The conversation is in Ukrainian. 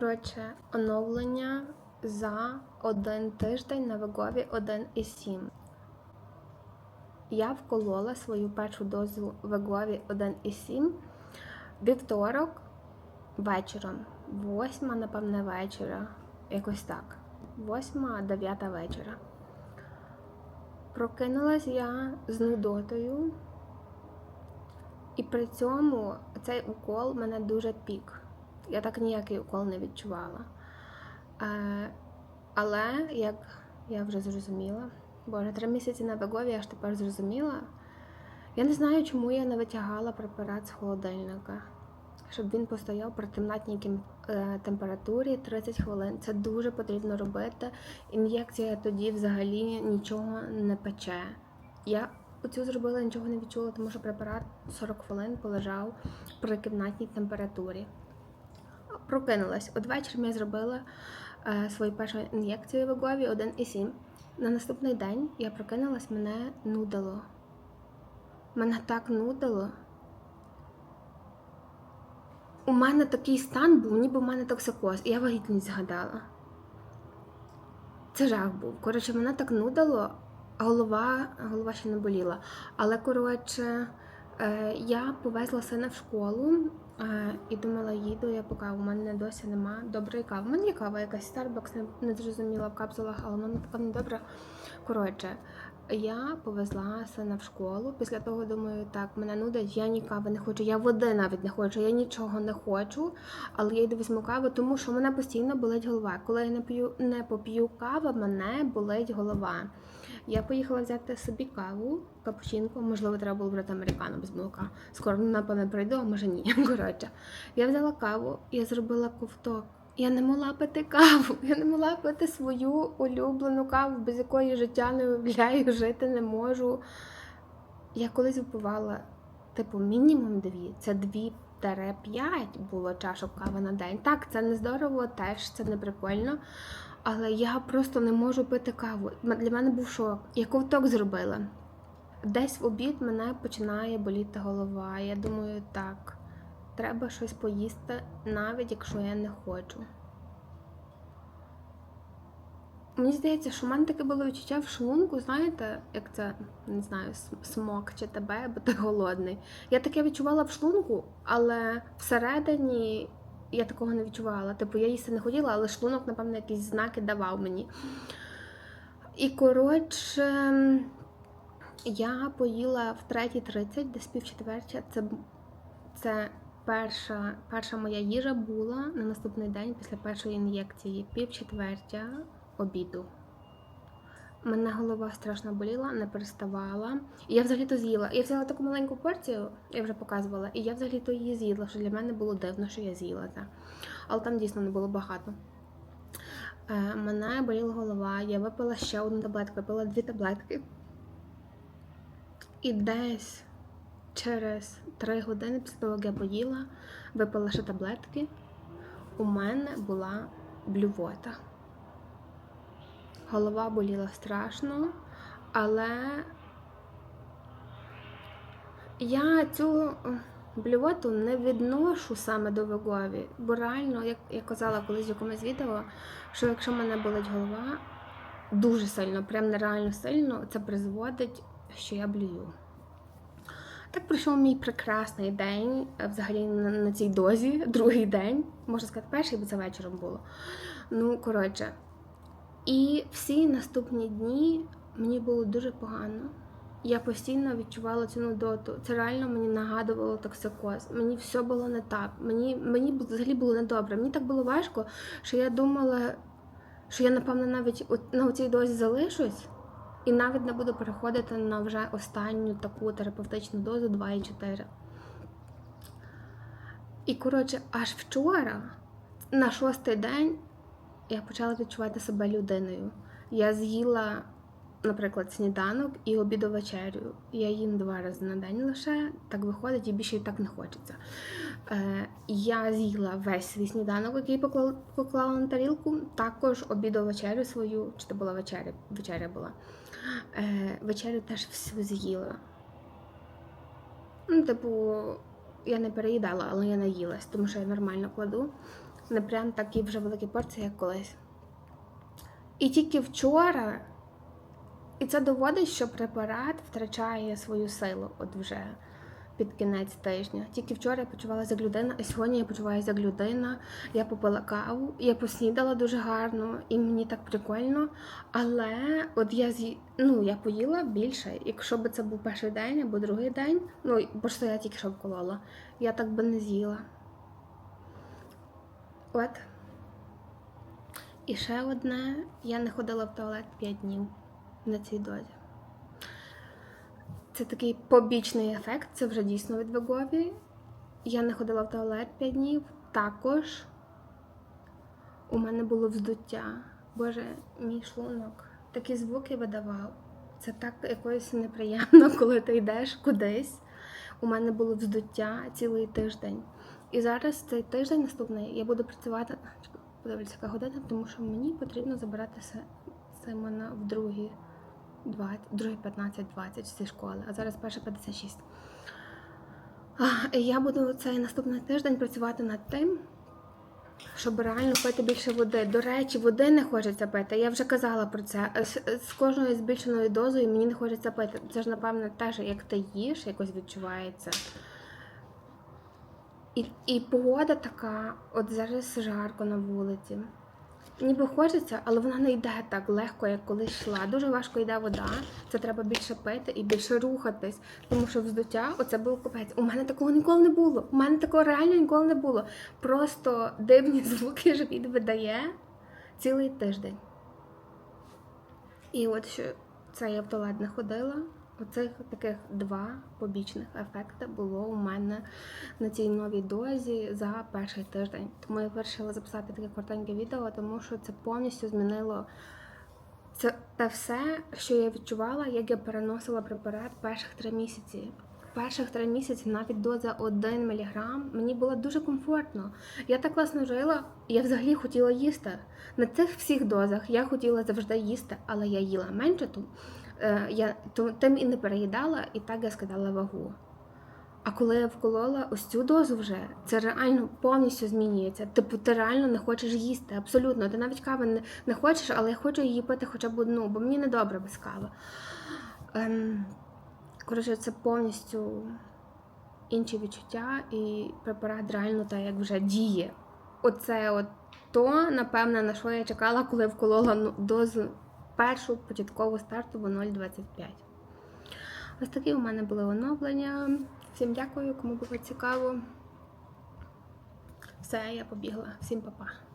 Коротше, оновлення за один тиждень на Вегові 1,7. Я вколола свою першу дозу Вегові 1,7 вівторок вечором. Восьма, напевне, вечора. Якось так. Восьма, дев'ята вечора. Прокинулась я з нудотою, і при цьому цей укол мене дуже пік. Я так ніякий укол не відчувала. Е, але як я вже зрозуміла, боже, три місяці на вегові я ж тепер зрозуміла. Я не знаю, чому я не витягала препарат з холодильника, щоб він постояв при кімнатній е, температурі 30 хвилин. Це дуже потрібно робити. Ін'єкція тоді взагалі нічого не пече. Я оцю зробила, нічого не відчула, тому що препарат 40 хвилин полежав при кімнатній температурі. Прокинулась. От вечором я зробила е, свою першу ін'єкцію в Егові 1,7. На наступний день я прокинулась, мене нудило. Мене так нудило. У мене такий стан був, ніби в мене токсикоз. І я вагітність згадала. Це жах був. Коротше, мене так нудило, голова, голова ще не боліла. Але, коротше, я повезла сина в школу е, і думала, їду я поки у мене досі нема доброї кави. У мене є кава якась Starbucks, не, зрозуміла в капсулах, але мене така не добра. Коротше, я повезла сина в школу. Після того думаю, так, мене нудить, я ні кави не хочу, я води навіть не хочу, я нічого не хочу. Але я йду візьму каву, тому що мене постійно болить голова. Коли я не п'ю не поп'ю каву, мене болить голова. Я поїхала взяти собі каву, капучинку, можливо, треба було брати американо без молока. Скоро напевно прийду, а може ні. Коротше, я взяла каву, я зробила ковток. Я не могла пити каву, я не могла пити свою улюблену каву, без якої життя не уявляю, жити не можу. Я колись випивала, типу, мінімум дві. Це дві п'ять було чашок кави на день. Так, це не здорово, теж це не прикольно. Але я просто не можу пити каву. Для мене був шок. Я ковток зробила. Десь в обід мене починає боліти голова. Я думаю, так, треба щось поїсти, навіть якщо я не хочу. Мені здається, що в мене таке було відчуття в шлунку, знаєте, як це не знаю, смок чи тебе, бо ти голодний. Я таке відчувала в шлунку, але всередині я такого не відчувала. Типу, я їсти не хотіла, але шлунок, напевно, якісь знаки давав мені. І коротше, я поїла в 3.30, десь пів четвертя. Це, це перша, перша моя їжа була на наступний день після першої ін'єкції, пів четвертя обіду. Мене голова страшно боліла, не переставала. І я взагалі-то з'їла. Я взяла таку маленьку порцію, я вже показувала, і я взагалі-то її з'їла, що для мене було дивно, що я з'їла це. Але там дійсно не було багато. Е, мене боліла голова, я випила ще одну таблетку, випила дві таблетки. І десь через три години після того, як я поїла, випила ще таблетки, у мене була блювота. Голова боліла страшно, але я цю е, блювоту не відношу саме до вегові, бо реально, як я казала колись в якомусь відео, що якщо в мене болить голова дуже сильно, прям нереально сильно, це призводить, що я блюю. Так пройшов мій прекрасний день, е, взагалі на, цій дозі, другий день, можна сказати, перший, бо це вечором було. Ну, коротше, і всі наступні дні мені було дуже погано. Я постійно відчувала цю нудоту. Це реально мені нагадувало токсикоз. Мені все було не так. Мені, мені взагалі було недобре. Мені так було важко, що я думала, що я, напевно, навіть на цій дозі залишусь і навіть не буду переходити на вже останню таку терапевтичну дозу 2,4. І, коротше, аж вчора, на шостий день, я почала відчувати себе людиною. Я з'їла, наприклад, сніданок і обіду вечерю. Я їм два рази на день лише, так виходить, і більше і так не хочеться. Е, я з'їла весь свій сніданок, який поклала, на тарілку, також обіду вечерю свою, чи це була вечеря, вечеря була. Е, вечерю теж всю з'їла. Ну, типу, я не переїдала, але я наїлась, тому що я нормально кладу. Не прям такі вже великі порції, як колись. І тільки вчора, і це доводить, що препарат втрачає свою силу от вже під кінець тижня. Тільки вчора я почувалася як людина, а сьогодні я почуваюся як людина. Я попила каву, я поснідала дуже гарно, і мені так прикольно. Але от я з'ї... ну, я поїла більше. Якщо б це був перший день або другий день, ну бо що я тільки що вколола, я так би не з'їла. От. І ще одне, я не ходила в туалет 5 днів на цій дозі. Це такий побічний ефект, це вже дійсно від Вегові. Я не ходила в туалет 5 днів. Також у мене було вздуття. Боже, мій шлунок такі звуки видавав. Це так якось неприємно, коли ти йдеш кудись. У мене було вздуття цілий тиждень. І зараз цей тиждень наступний я буду працювати. Подивлюся, яка година, тому що мені потрібно забиратися Симона в другі 20, другі 15-20 з цієї школи, а зараз перша 56. Я буду цей наступний тиждень працювати над тим, щоб реально пити більше води. До речі, води не хочеться пити. Я вже казала про це. З кожною збільшеною дозою мені не хочеться пити. Це ж, напевно, теж як ти їш, якось відчувається. І, і погода така, от зараз жарко на вулиці. Ніби хочеться, але вона не йде так легко, як колись йшла. Дуже важко йде вода. Це треба більше пити і більше рухатись. Тому що вздуття, оце був капець. У мене такого ніколи не було. У мене такого реально ніколи не було. Просто дивні звуки живіт видає цілий тиждень. І от що це я в туалет не ходила. Оцих таких два побічних ефекти було у мене на цій новій дозі за перший тиждень. Тому я вирішила записати таке коротеньке відео, тому що це повністю змінило це те все, що я відчувала, як я переносила препарат перших три місяці. Перших три місяці навіть доза 1 мг мені було дуже комфортно. Я так класно жила, я взагалі хотіла їсти. На цих всіх дозах я хотіла завжди їсти, але я їла менше, то е, я то, тим і не переїдала, і так я скидала вагу. А коли я вколола ось цю дозу вже, це реально повністю змінюється. Типу, ти реально не хочеш їсти, абсолютно. Ти навіть кави не, не хочеш, але я хочу її пити хоча б одну, бо мені не добре без кави. Ем, коротше, це повністю інші відчуття, і препарат реально так як вже діє. Оце от то, напевне, на що я чекала, коли вколола ну, дозу першу початкову стартову 0,25. Ось такі у мене були оновлення. Всім дякую, кому було цікаво. Все, я побігла. Всім па-па.